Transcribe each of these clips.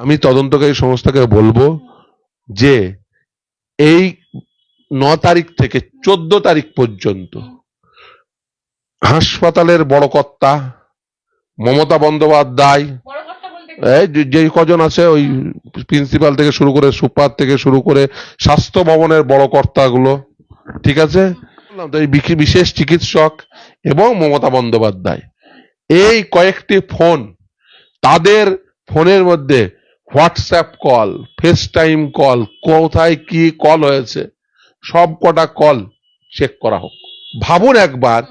আমি তদন্তকারী সংস্থাকে বলব যে এই ন তারিখ থেকে চোদ্দ তারিখ পর্যন্ত হাসপাতালের বড় কর্তা মমতা বন্দ্যোপাধ্যায়, এই যে- কজন আছে ওই প্রিন্সিপাল থেকে শুরু করে সুপার থেকে শুরু করে স্বাস্থ্য ভবনের বড় কর্তাগুলো, ঠিক আছে? বিশেষ চিকিৎসক এবং মমতা বন্দ্যোপাধ্যায়। এই কয়েকটি ফোন, তাদের ফোনের মধ্যে WhatsApp call FaceTime call, কোথায় কি কল হয়েছে, সব কটা কল চেক করা হোক। ভাবুন একবার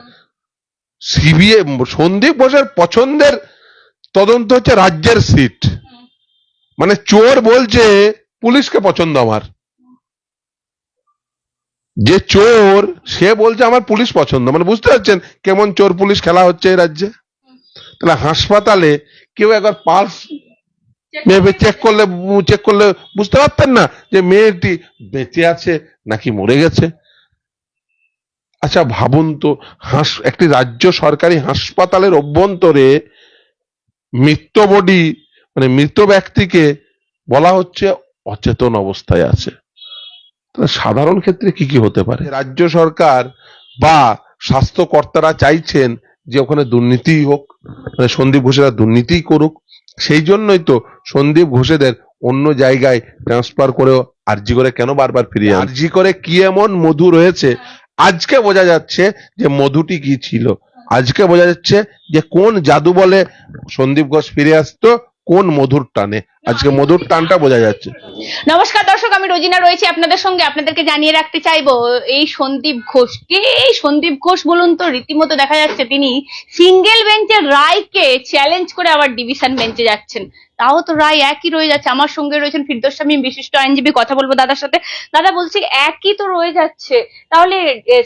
সিবিআই সন্দীপ ঘোষের পছন্দের তদন্ত হচ্ছে রাজ্যের সিট। মানে চোর বলছে, পুলিশকে পছন্দ আমার। যে চোর, সে বলছে আমার পুলিশ পছন্দ। মানে বুঝতে পারছেন কেমন চোর পুলিশ খেলা হচ্ছে এই রাজ্যে? তাহলে হাসপাতালে কেউ একবার পালস মেয়ে চেক করলে চেক করলে বুঝতে পারতেন না যে মেয়েটি বেঁচে আছে নাকি মরে গেছে। আচ্ছা ভাবুন তো হাস একটি রাজ্য সরকারি হাসপাতালের অভ্যন্তরে মৃত বডি মানে মৃত ব্যক্তিকে বলা হচ্ছে অচেতন অবস্থায় আছে। তাহলে সাধারণ ক্ষেত্রে কি কি হতে পারে? রাজ্য সরকার বা স্বাস্থ্য কর্তারা চাইছেন যে ওখানে দুর্নীতি হোক মানে সন্দীপ ঘোষেরা দুর্নীতি করুক। সেই জন্যই তো সন্দীপ ঘোষেদের অন্য জায়গায় ট্রান্সফার করেও আরজি করে কেন বারবার ফিরিয়ে আরজি করে কি এমন মধু রয়েছে? আজকে বোঝা যাচ্ছে যে মধুটি কি ছিল। আজকে বোঝা যাচ্ছে যে কোন জাদু বলে সন্দীপ ঘোষ ফিরে আসতো কোন মধুর টানে? আজকে মধুর টানটা বোঝা যাচ্ছে। নমস্কার দর্শক, আমি রোজিনা রয়েছি আপনাদের সঙ্গে। আপনাদেরকে জানিয়ে রাখতে চাইব, এই সন্দীপ ঘোষ, কে এই সন্দীপ ঘোষ বলুন তো? রীতিমতো দেখা যাচ্ছে তিনি সিঙ্গেল বেঞ্চের রায়কে চ্যালেঞ্জ করে আবার ডিভিশন বেঞ্চে যাচ্ছেন। তাও তো রায় একই রয়ে যাচ্ছে। আমার সঙ্গে রয়েছেন ফিরদোস স্বামী, বিশিষ্ট আইনজীবী, কথা বলব দাদার সাথে। দাদা বলছি, একই তো রয়ে যাচ্ছে। তাহলে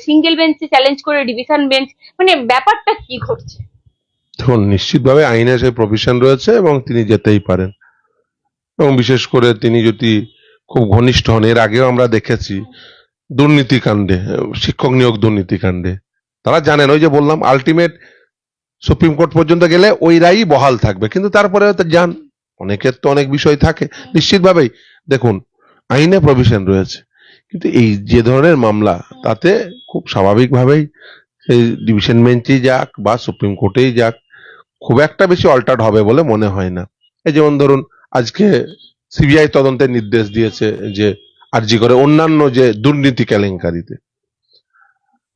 সিঙ্গেল বেঞ্চে চ্যালেঞ্জ করে ডিভিশন বেঞ্চ মানে ব্যাপারটা কি ঘটছে? দেখুন, নিশ্চিতভাবে আইনে সেই প্রভিশন রয়েছে এবং তিনি যেতেই পারেন। এবং বিশেষ করে তিনি যদি খুব ঘনিষ্ঠ হন, এর আগেও আমরা দেখেছি দুর্নীতিকাণ্ডে, শিক্ষক নিয়োগ দুর্নীতিকাণ্ডে। তারা জানেন, ওই যে বললাম আলটিমেট সুপ্রিম কোর্ট পর্যন্ত গেলে ওই রায়ই বহাল থাকবে। কিন্তু তারপরে হয়তো যান, অনেকের তো অনেক বিষয় থাকে। নিশ্চিতভাবেই, দেখুন, আইনে প্রভিশন রয়েছে। কিন্তু এই যে ধরনের মামলা, তাতে খুব স্বাভাবিকভাবেই সেই ডিভিশন বেঞ্চেই যাক বা সুপ্রিম কোর্টেই যাক খুব একটা বেশি অল্টার্ড হবে বলে মনে হয় না। এই যেমন ধরুন, আজকে সিবিআই তদন্তের নির্দেশ দিয়েছে যে আরজি করে অন্যান্য যে দুর্নীতি কেলেঙ্কারিতে।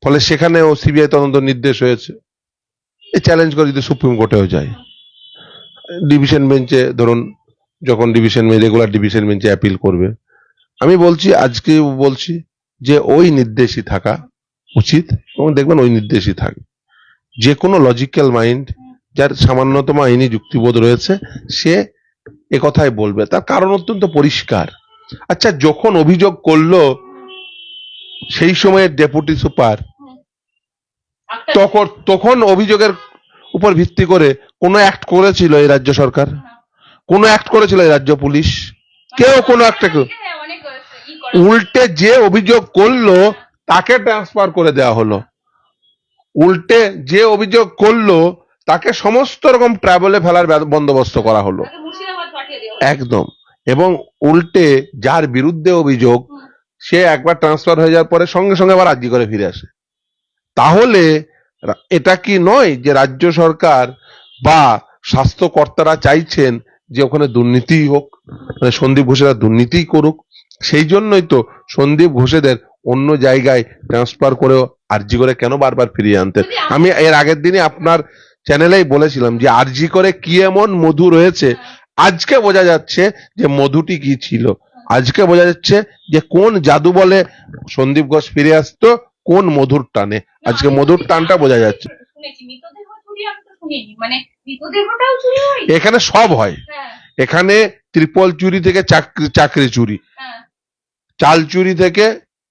ফলে সেখানেও সিবিআই তদন্ত নির্দেশ হয়েছে। এই চ্যালেঞ্জ করে যদি সুপ্রিম কোর্টেও যায়। ডিভিশন বেঞ্চে ধরুন, যখন ডিভিশন রেগুলার ডিভিশন বেঞ্চে অ্যাপিল করবে। আমি বলছি আজকে বলছি যে ওই নির্দেশই থাকা উচিত এবং দেখবেন ওই নির্দেশই থাকবে যে কোনো লজিক্যাল মাইন্ড যার সামান্যতম আইনি যুক্তিবোধ রয়েছে সে এ কথাই বলবে। তার কারণ অত্যন্ত পরিষ্কার। আচ্ছা যখন অভিযোগ করল সেই সময়ের ডেপুটি সুপার তখন তখন অভিযোগের উপর ভিত্তি করে কোনো অ্যাক্ট করেছিল এই রাজ্য সরকার? কোনো অ্যাক্ট করেছিল এই রাজ্য পুলিশ? কেউ কোনো একটা কেউ উল্টে যে অভিযোগ করল তাকে ট্রান্সফার করে দেওয়া হলো। উল্টে যে অভিযোগ করল তাকে সমস্ত রকম ট্রাভেলে ফেলার বন্দোবস্ত করা হলো। একদম। এবং উল্টে যার বিরুদ্ধে অভিযোগ সে একবার ট্রান্সফার হয়ে যাওয়ার পরে সঙ্গে সঙ্গে আবার রাজি করে ফিরে আসে। তাহলে এটা কি নয় যে রাজ্য সরকার বা স্বাস্থ্য কর্তারা চাইছেন যে ওখানে দুর্নীতি হোক মানে সন্দীপ ঘোষেরা দুর্নীতি করুক সেই জন্যই তো সন্দীপ ঘোষেদের অন্য জায়গায় ট্রান্সফার করেও আরজি করে কেন বারবার ফিরিয়ে আনতেন আমি এর আগের দিনে আপনার চ্যানেলেই বলেছিলাম যে আরজি করে কি এমন মধু রয়েছে? আজকে বোঝা যাচ্ছে যে মধুটি কি ছিল। আজকে বোঝা যাচ্ছে যে কোন জাদু বলে সন্দীপ ঘোষ ফিরে আসতো কোন মধুর টানে। আজকে মধুর টানটা বোঝা যাচ্ছে। মানে এখানে সব হয়। হ্যাঁ। এখানে ত্রিপল চুরি থেকে চাকরি চাকরি চুরি। হ্যাঁ। চাল চুরি থেকে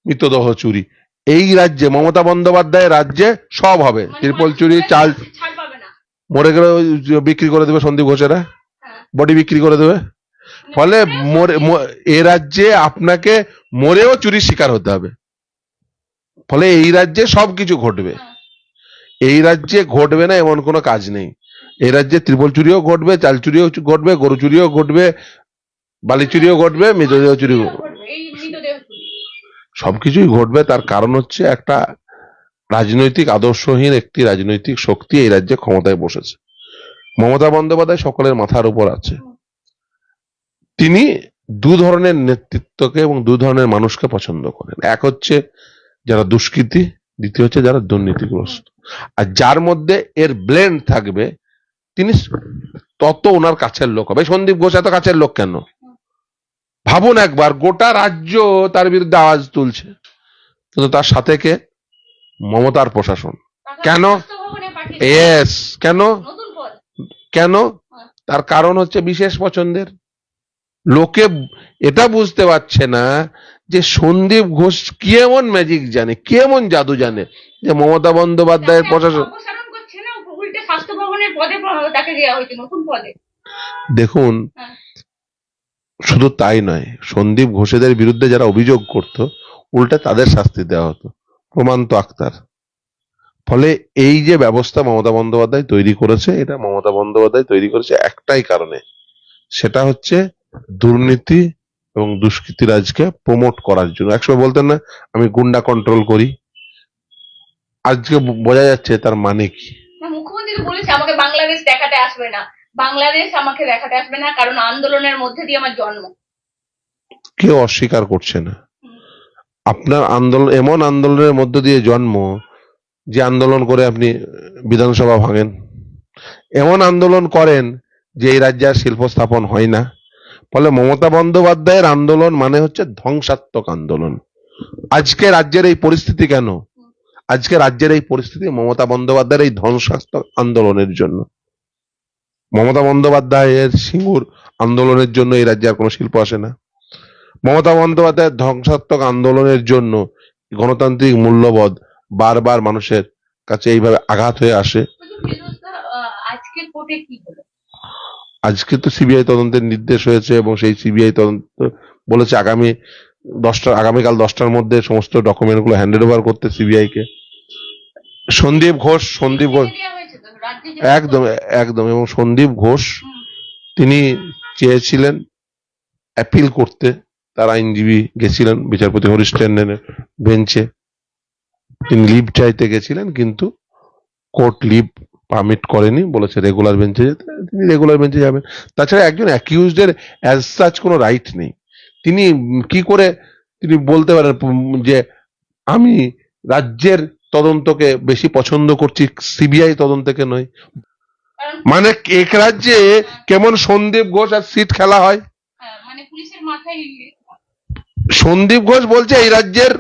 মৃতদেহ চুরি। এই রাজ্যে মমতা বন্দ্যোপাধ্যায়ের রাজ্যে সব হবে। মানে ত্রিপল চুরি চাল মরে গেলে ওই বিক্রি করে দেবে সন্দীপ ঘোষেরা হ্যাঁ। বডি বিক্রি করে দেবে। ফলে মরে এ রাজ্যে আপনাকে মরেও চুরির শিকার হতে হবে। ফলে এই রাজ্যে সবকিছু ঘটবে। এই রাজ্যে ঘটবে না এমন কোনো কাজ নেই। এই রাজ্যে ত্রিপল চুরিও ঘটবে চাল চুরিও ঘটবে গরু চুরিও ঘটবে বালি চুরিও ঘটবে মৃতদেহ চুরিও সবকিছুই ঘটবে তার কারণ হচ্ছে একটা রাজনৈতিক আদর্শহীন একটি রাজনৈতিক শক্তি এই রাজ্যে ক্ষমতায় বসেছে। মমতা বন্দ্যোপাধ্যায় সকলের মাথার উপর আছে। তিনি দু ধরনের নেতৃত্বকে এবং দু ধরনের মানুষকে পছন্দ করেন। এক হচ্ছে যারা দুষ্কৃতী, দ্বিতীয় হচ্ছে যারা দুর্নীতিগ্রস্ত। আর যার মধ্যে এর ব্লেন্ড থাকবে, তিনি তত ওনার কাছের লোক হবে। সন্দীপ ঘোষ এত কাছের লোক কেন? ভাবুন একবার, গোটা রাজ্য তার বিরুদ্ধে আওয়াজ তুলছে। কিন্তু তার সাথে কে? মমতার প্রশাসন। কেন? এস কেন? কেন? তার কারণ হচ্ছে বিশেষ পছন্দের। লোকে এটা বুঝতে পারছে না যে সন্দীপ ঘোষ কি এমন ম্যাজিক জানে কি এমন জাদু জানে যে মমতা বন্দ্যোপাধ্যায়ের প্রশাসন দেখুন হ্যাঁ। শুধু তাই নয় সন্দীপ ঘোষেদের বিরুদ্ধে যারা অভিযোগ করত উল্টে তাদের শাস্তি দেওয়া হতো। প্রমান্ত আক্তার ফলে এই যে ব্যবস্থা মমতা বন্দ্যোপাধ্যায় তৈরি করেছে এটা মমতা বন্দ্যোপাধ্যায় তৈরি করেছে একটাই কারণে। সেটা হচ্ছে দুর্নীতি এবং দুষ্কৃতিরাজকে প্রমোট করার জন্য। একসময় বলতেন না আমি গুন্ডা কন্ট্রোল করি। আজকে বোঝা যাচ্ছে তার মানে কি। মুখ্যমন্ত্রী বলেছে আমাকে বাংলাদেশ দেখাতে আসবে না। বাংলাদেশ আমাকে দেখাতে আসবে না কারণ আন্দোলনের মধ্যে দিয়ে আমার জন্ম। কেউ অস্বীকার করছে না। আপনার আন্দোলন, এমন আন্দোলনের মধ্য দিয়ে জন্ম যে আন্দোলন করে আপনি বিধানসভা ভাঙেন। এমন আন্দোলন করেন যে এই রাজ্যে আর শিল্প স্থাপন হয় না। ফলে মমতা বন্দ্যোপাধ্যায়ের আন্দোলন মানে হচ্ছে ধ্বংসাত্মক আন্দোলন। আজকে রাজ্যের এই পরিস্থিতি কেন? আজকে রাজ্যের এই পরিস্থিতি মমতা বন্দ্যোপাধ্যায়ের এই ধ্বংসাত্মক আন্দোলনের জন্য। মমতা বন্দ্যোপাধ্যায়ের সিঙ্গুর আন্দোলনের জন্য এই রাজ্যে আর কোনো শিল্প আসে না। মমতা বন্দ্যোপাধ্যায়ের ধ্বংসাত্মক আন্দোলনের জন্য গণতান্ত্রিক মূল্যবোধ বারবার মানুষের কাছে এইভাবে আঘাত হয়ে আসে। বলছি, ফিরোজদা, আহ, আজকের কোর্টে কি হলো আজকে তো সিবিআই তদন্তের নির্দেশ হয়েছে এবং সেই সিবিআই তদন্ত বলেছে আগামী দশটা আগামীকাল দশটার মধ্যে সমস্ত ডকুমেন্টগুলো হ্যান্ডেড ওভার করতে সিবিআই কে সন্দীপ ঘোষ সন্দীপ ঘোষ একদম একদম এবং সন্দীপ ঘোষ তিনি চেয়েছিলেন অ্যাপিল করতে। তার আইনজীবী গেছিলেন বিচারপতি হরিশ ট্যান্ডনের বেঞ্চে। তিনি লিভ চাইতে গেছিলেন কিন্তু কোর্ট লিভ পারমিট করেনি বলেছে রেগুলার বেঞ্চে যেতে তিনি রেগুলার বেঞ্চে যাবেন। তাছাড়া একজন অ্যাকিউজড এর অ্যাজ সাচ কোনো রাইট নেই। তিনি কি করে তিনি বলতে পারেন যে আমি রাজ্যের তদন্তকে বেশি পছন্দ করছি সিবিআই তদন্তকে নয়। মানে এক রাজ্যে কেমন সন্দীপ ঘোষ আর সিট খেলা হয়? হ্যাঁ, মানে পুলিশের মাথায় সন্দীপ ঘোষ বলছে এই রাজ্যের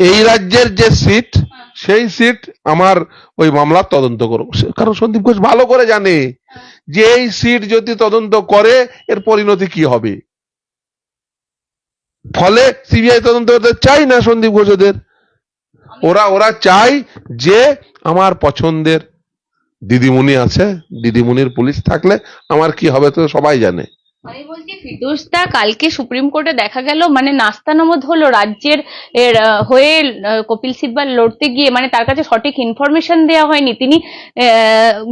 এই রাজ্যের যে সিট হ্যাঁ, সেই সিট আমার ওই মামলার তদন্ত করো। কারণ সন্দীপ ঘোষ ভালো করে জানে। যে এই সিট যদি তদন্ত করে এর পরিণতি কি হবে। ফলে সিবিআই তদন্ত করতে চাই না সন্দীপ ঘোষ ওদের। ওরা ওরা চাই যে আমার পছন্দের দিদিমণি আছে দিদিমণির পুলিশ থাকলে আমার কি হবে তো সবাই জানে। আমি বলছি ফিরদৌসদা কালকে সুপ্রিম কোর্টে দেখা গেল মানে নাস্তানামদ হলো রাজ্যের এর হয়ে কপিল সিব্বাল লড়তে গিয়ে মানে তার কাছে সঠিক ইনফরমেশন দেওয়া হয়নি। তিনি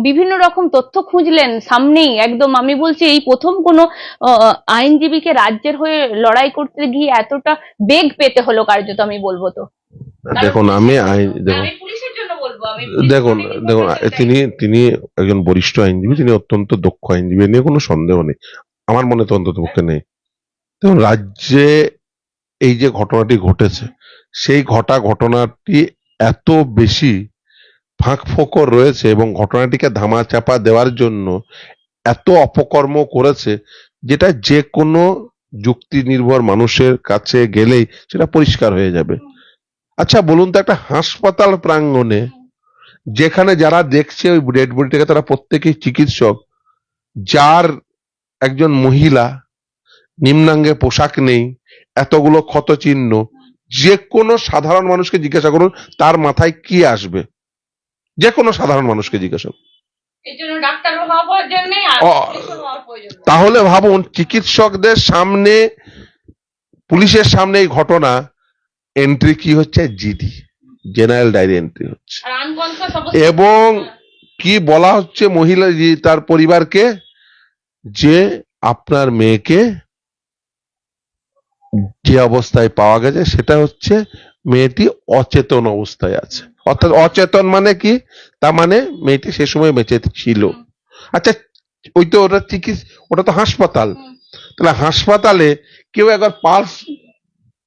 বিভিন্ন রকম তথ্য খুঁজলেন সামনেই। একদম আমি বলছি এই প্রথম কোনো আইনজীবীকে রাজ্যের হয়ে লড়াই করতে গিয়ে এতটা বেগ পেতে হলো কার্যত আমি বলব তো। দেখুন আমি দেখুন। দেখুন দেখুন তিনি তিনি একজন বরিষ্ঠ আইনজীবী তিনি অত্যন্ত দক্ষ আইনজীবী নিয়ে কোনো সন্দেহ নেই। আমার মনে তো অন্তত পক্ষে নেই। দেখুন, রাজ্যে এই যে ঘটনাটি ঘটেছে, সেই ঘটা ঘটনাটি এত বেশি ফাঁক ফোকর রয়েছে এবং ঘটনাটিকে ধামা চাপা দেওয়ার জন্য এত অপকর্ম করেছে, যেটা যে কোনো যুক্তি নির্ভর মানুষের কাছে গেলেই সেটা পরিষ্কার হয়ে যাবে। আচ্ছা বলুন তো একটা হাসপাতাল প্রাঙ্গণে, যেখানে যারা দেখছে ওই ডেড বডিটাকে তারা প্রত্যেকেই চিকিৎসক, যার একজন মহিলা নিম্নাঙ্গে পোশাক নেই এতগুলো ক্ষত চিহ্ন যে কোনো সাধারণ মানুষকে জিজ্ঞাসা করুন তার মাথায় কি আসবে? যে কোনো সাধারণ মানুষকে জিজ্ঞাসা করুন। তাহলে ভাবুন চিকিৎসকদের সামনে পুলিশের সামনে এই ঘটনা এন্ট্রি কি হচ্ছে? জিডি জেনারেল ডায়েরি এন্ট্রি হচ্ছে। এবং কি বলা হচ্ছে মহিলা তার পরিবারকে? যে আপনার মেয়েকে যে অবস্থায় পাওয়া গেছে সেটা হচ্ছে মেয়েটি অচেতন অবস্থায় আছে। অর্থাৎ অচেতন মানে কি? তা মানে মেয়েটি সে সময় বেঁচে ছিল। আচ্ছা ওই তো ওটা চিকিৎসা ওটা তো হাসপাতাল। তাহলে হাসপাতালে কেউ একবার পালস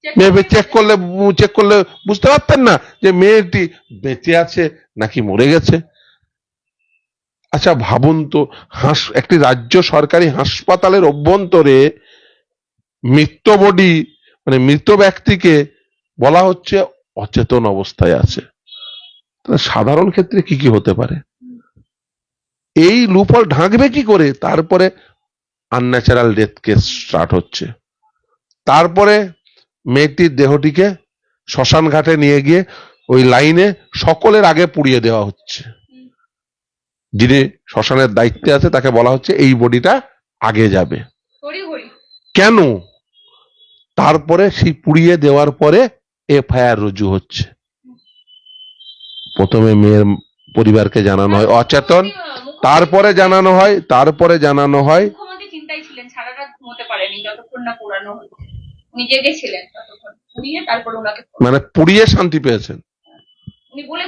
মেয়ে চেক করলে চেক করলে বুঝতে পারতেন না যে মেয়েটি বেঁচে আছে নাকি মরে গেছে? আচ্ছা ভাবুন তো, হাস, একটি রাজ্য সরকারি হাসপাতালের অভ্যন্তরে মৃত বডি মানে মৃত ব্যক্তিকে বলা হচ্ছে অচেতন অবস্থায় আছে। সাধারণ ক্ষেত্রে কি কি হতে পারে? এই লুফল ঢাকবে কি করে? তারপরে আনন্যাচারাল ডেথ কেস স্টার্ট হচ্ছে। তারপরে মেয়েটির দেহটিকে শ্মশান ঘাটে নিয়ে গিয়ে ওই লাইনে সকলের আগে পুড়িয়ে দেওয়া হচ্ছে। যিনি শ্মশানের দায়িত্বে আছে তাকে বলা হচ্ছে এই বডিটা আগে যাবে। কেন? তারপরে সেই পুড়িয়ে দেওয়ার পরে এফআইআর রুজু হচ্ছে। প্রথমে মেয়ের পরিবারকে জানানো হয় অচেতন তারপরে জানানো হয় তারপরে জানানো হয় মানে পুড়িয়ে শান্তি পেয়েছেন। উনি বলে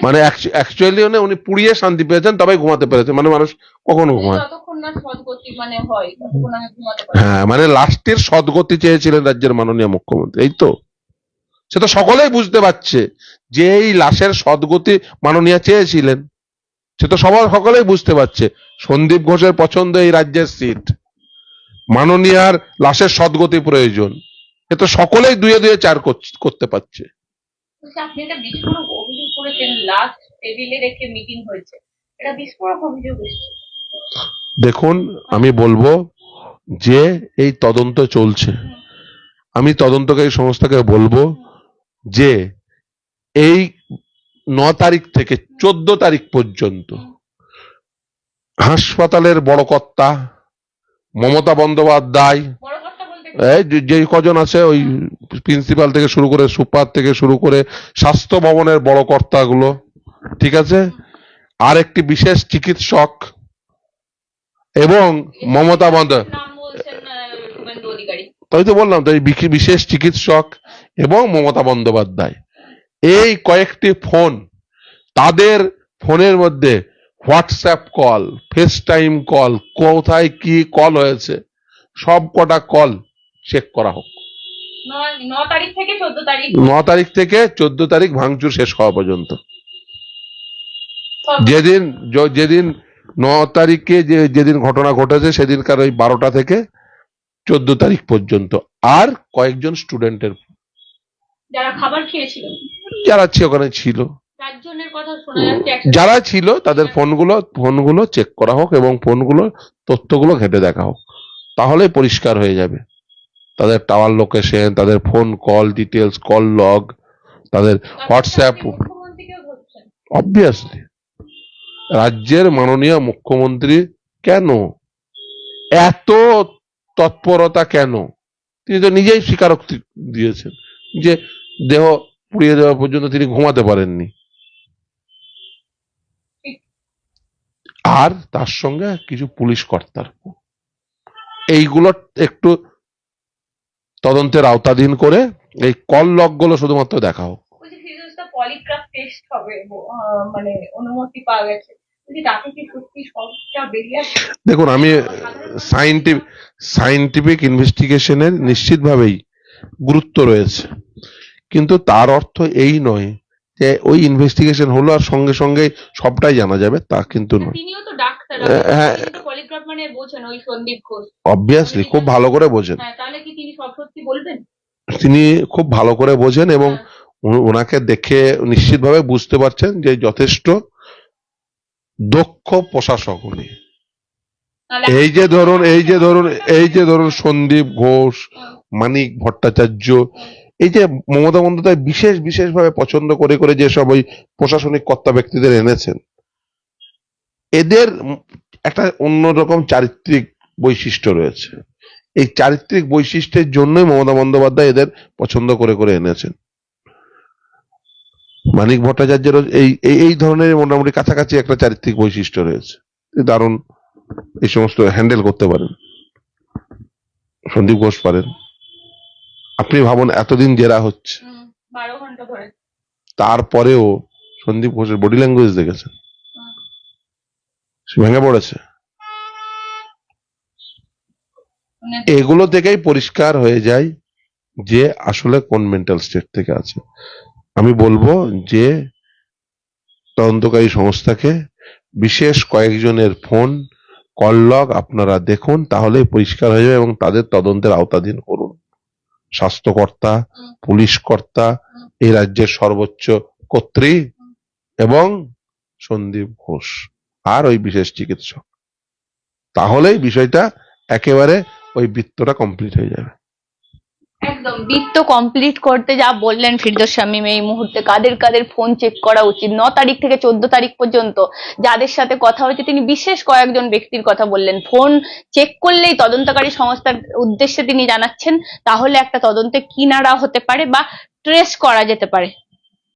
মানে উনি পুড়িয়ে শান্তি পেয়েছেন তবে ঘুমাতে পেরেছেন মানে মানুষ কখনো ঘুমায় যতক্ষণ না সদগতি মানে হয় ততক্ষণ আমি ঘুমাতে পারি। হ্যাঁ মানে লাস্টের সদ্গতি চেয়েছিলেন রাজ্যের মাননীয় মুখ্যমন্ত্রী এই তো। সে তো সকলেই বুঝতে পারছে যে এই লাশের সদ্গতি মাননীয় চেয়েছিলেন। সে তো সবার সকলেই বুঝতে পারছে। সন্দীপ ঘোষের পছন্দ এই রাজ্যের সিট মাননীয়ার লাশের সদ্গতি প্রয়োজন। এ তো সকলেই দুয়ে দুয়ে চার করতে পারছে। আপনি একটা বিস্ফোরক অভিযোগ করেছেন লাস্ট টেবিলে রেখে মিটিং হয়েছে। এটা বিস্ফোরক অভিযোগ দেখুন, আমি বলব যে এই তদন্ত চলছে। আমি তদন্তকারী সংস্থাকে বলব যে এই ন তারিখ থেকে চোদ্দ তারিখ পর্যন্ত হাসপাতালের বড় কর্তা মমতা বন্দ্যোপাধ্যায় এই যে- যে কজন আছে ওই প্রিন্সিপাল থেকে শুরু করে সুপার থেকে শুরু করে স্বাস্থ্য ভবনের বড় কর্তাগুলো ঠিক আছে? আর একটি বিশেষ চিকিৎসক এবং মমতা বন্দ্যোপাধ্যায়। তাই তো বললাম তো এই বিশেষ চিকিৎসক এবং মমতা বন্দ্যোপাধ্যায়। এই কয়েকটি ফোন তাদের ফোনের মধ্যে WhatsApp call FaceTime call কোথায় কি কল হয়েছে সব কটা কল চেক করা হোক। ন তারিখ থেকে চোদ্দ তারিখ। ন তারিখ থেকে চোদ্দ তারিখ ভাঙচুর শেষ হওয়া পর্যন্ত। যেদিন যেদিন ন তারিখে যে যেদিন ঘটনা ঘটেছে সেদিনকার ওই বারোটা থেকে চোদ্দ তারিখ পর্যন্ত। আর কয়েকজন স্টুডেন্টের যারা খাবার যারা ওখানে ছিল। যারা ছিল তাদের ফোনগুলো ফোনগুলো চেক করা হোক এবং ফোনগুলো তথ্যগুলো ঘেটে দেখা হোক। তাহলে পরিষ্কার হয়ে যাবে। তাদের টাওয়ার লোকেশন তাদের phone call details call log তাদের হোয়াটসঅ্যাপ অবভিয়াসলি রাজ্যের মাননীয় মুখ্যমন্ত্রী কেন? এত তৎপরতা কেন? তিনি তো নিজেই স্বীকারোক্তি দিয়েছেন যে দেহ পুড়িয়ে দেওয়া পর্যন্ত তিনি ঘুমাতে পারেননি। আর তার সঙ্গে কিছু পুলিশ কর্তার। এইগুলো একটু তদন্তের আওতাধীন করে এই কল লগগুলো শুধুমাত্র দেখা হোক। পলিগ্রাফ টেস্ট হবে মানে অনুমতি পাওয়া গেছে। দেখুন আমি সাইন্টিফিক সাইন্টিফিক ইনভেস্টিগেশনের নিশ্চিতভাবেই গুরুত্ব রয়েছে। কিন্তু তার অর্থ এই নয় যে ওই ইনভেস্টিগেশন হলো আর সঙ্গে সঙ্গে সবটাই জানা যাবে তা কিন্তু নয়। তিনিও তো ডাক্তার হ্যাঁ। পলিগ্রাফ মানে বোঝেন ওই সন্দীপ ঘোষ। অবভিয়াসলি খুব ভালো করে বোঝেন। হ্যাঁ তাহলে কি তিনি সব সত্যি বলবেন? তিনি খুব ভালো করে বোঝেন এবং হ্যাঁ। ওনাকে দেখে নিশ্চিতভাবে বুঝতে পারছেন যে যথেষ্ট দক্ষ প্রশাসক উনি। এই যে ধরুন এই যে ধরুন এই যে ধরুন সন্দীপ ঘোষ মানিক ভট্টাচার্য এই যে মমতা বন্দ্যোপাধ্যায় বিশেষ বিশেষভাবে পছন্দ করে করে যেসব ওই প্রশাসনিক কর্তা ব্যক্তিদের এনেছেন এদের একটা অন্যরকম চারিত্রিক বৈশিষ্ট্য রয়েছে। এই চারিত্রিক বৈশিষ্ট্যের জন্যই মমতা বন্দ্যোপাধ্যায় এদের পছন্দ করে করে এনেছেন। মানিক ভট্টাচার্যের এই এই- ধরনের মোটামুটি কাছাকাছি একটা চারিত্রিক বৈশিষ্ট্য রয়েছে। দারুণ এই সমস্ত হ্যান্ডেল করতে পারেন। সন্দীপ ঘোষ পারেন। আপনি ভাবুন এতদিন জেরা হচ্ছে। তারপরেও সন্দীপ ঘোষের বডি ল্যাঙ্গুয়েজ দেখেছেন। ভেঙে পড়েছে। এগুলো থেকেই পরিষ্কার হয়ে যায় যে আসলে কোন মেন্টাল স্টেট থেকে আছে। আমি বলব যে তদন্তকারী সংস্থাকে বিশেষ কয়েকজনের ফোন, কল লগ আপনারা দেখুন, তাহলেই পরিষ্কার হয়ে যাবে এবং তাদের তদন্তের আওতাধীন করুন। স্বাস্থ্যকর্তা পুলিশ কর্তা এই রাজ্যের সর্বোচ্চ কর্ত্রী এবং সন্দীপ ঘোষ। আর ওই বিশেষ চিকিৎসক। তাহলেই বিষয়টা একেবারে ওই বৃত্তটা কমপ্লিট হয়ে যাবে। একদম, বৃত্ত কমপ্লিট করতে যা বললেন ফিরদোস শামীম এই মুহূর্তে, কাদের কাদের ফোন চেক করা উচিত? ন তারিখ থেকে চোদ্দ তারিখ পর্যন্ত যাদের সাথে কথা হয়েছে, তিনি বিশেষ কয়েকজন ব্যক্তির কথা বললেন। ফোন চেক করলেই তদন্তকারী সংস্থার উদ্দেশ্যে তিনি জানাচ্ছেন, তাহলে একটা তদন্তে কিনারা হতে পারে বা ট্রেস করা যেতে পারে।